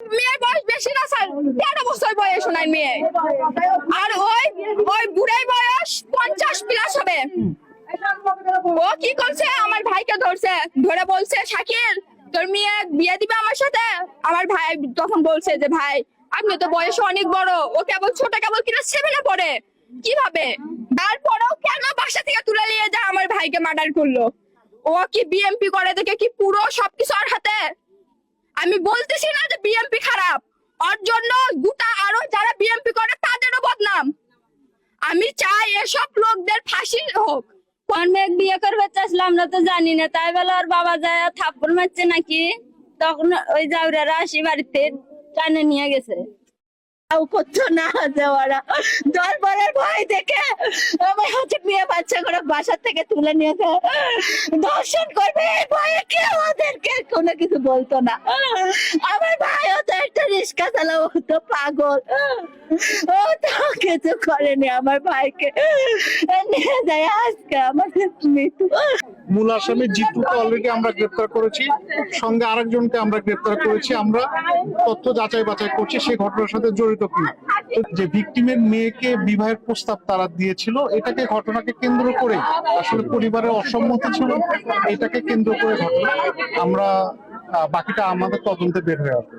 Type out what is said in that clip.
মেয়ের বয়স বেশি না, স্যার। তেরো বছর বয়স ওনার মেয়ে? আর ওই ওই বুড়াই বয়স পঞ্চাশ প্লাস হবে। ও কি করছে? আমার ভাইকে ধরছে, ধরে বলছে, শাকিল, তোর মেয়ে বিয়ে দিবে আমার সাথে? আমার ভাই তখন বলছে যে, ভাই, আপনি তো বয়স অনেক বড়। ও কেবল ছোট, কেবল কিনা সেভেনে পড়ে। কীভাবে? তারপরেও কেন বাসা থেকে তুলে নিয়ে যা আমার ভাইকে মার্ডার করল? ও কি বিএমপি করে দেখে কি পুরো সবকিছু ওর হাতে? আমি বলতেছি না যে বিএমপি খারাপ। ওর জন্য গোটা আরও যারা বিএমপি করে তাদেরও বদনাম। আমি চাই এসব লোকদের ফাঁসি হোক। কোন মেয়ে বিয়ে করবে চাইছিল আমরা তো জানি না। তাই বলে ওর বাবা যায় থাপ্পড় মারছে নাকি? তখন ওই জাউরারা আসি বাড়িতে টানে নিয়ে গেছে। করতো না ওরা। দরবারের ভয় দেখে আমার হচ্ছে মেয়ে বাচ্চা করে বাসা থেকে তুলে নিয়ে দর্শন করবে, এই ভয়ে কেউ কোনো কিছু বলতো না। আমার একটা রিক্সা ও তো পাগল। ও করেনি আমার ভাইকে। নিয়ে যায় আজকে আমাদের মৃত্যু। মূল আসামি জিতুকে অলরেডি আমরা গ্রেপ্তার করেছি, সঙ্গে আরেকজনকে আমরা গ্রেপ্তার করেছি, আমরা তথ্য যাচাই বাছাই করছি সেই ঘটনার সাথে জড়িত কিনা। যে ভিকটিমের মেয়েকে বিবাহের প্রস্তাব তারা দিয়েছিল, এটাকে ঘটনাকে কেন্দ্র করে, আসলে পরিবারের অসম্মতি ছিল, এটাকে কেন্দ্র করে ঘটনা। আমরা বাকিটা আমাদের তদন্তে বের হয়ে আসবে।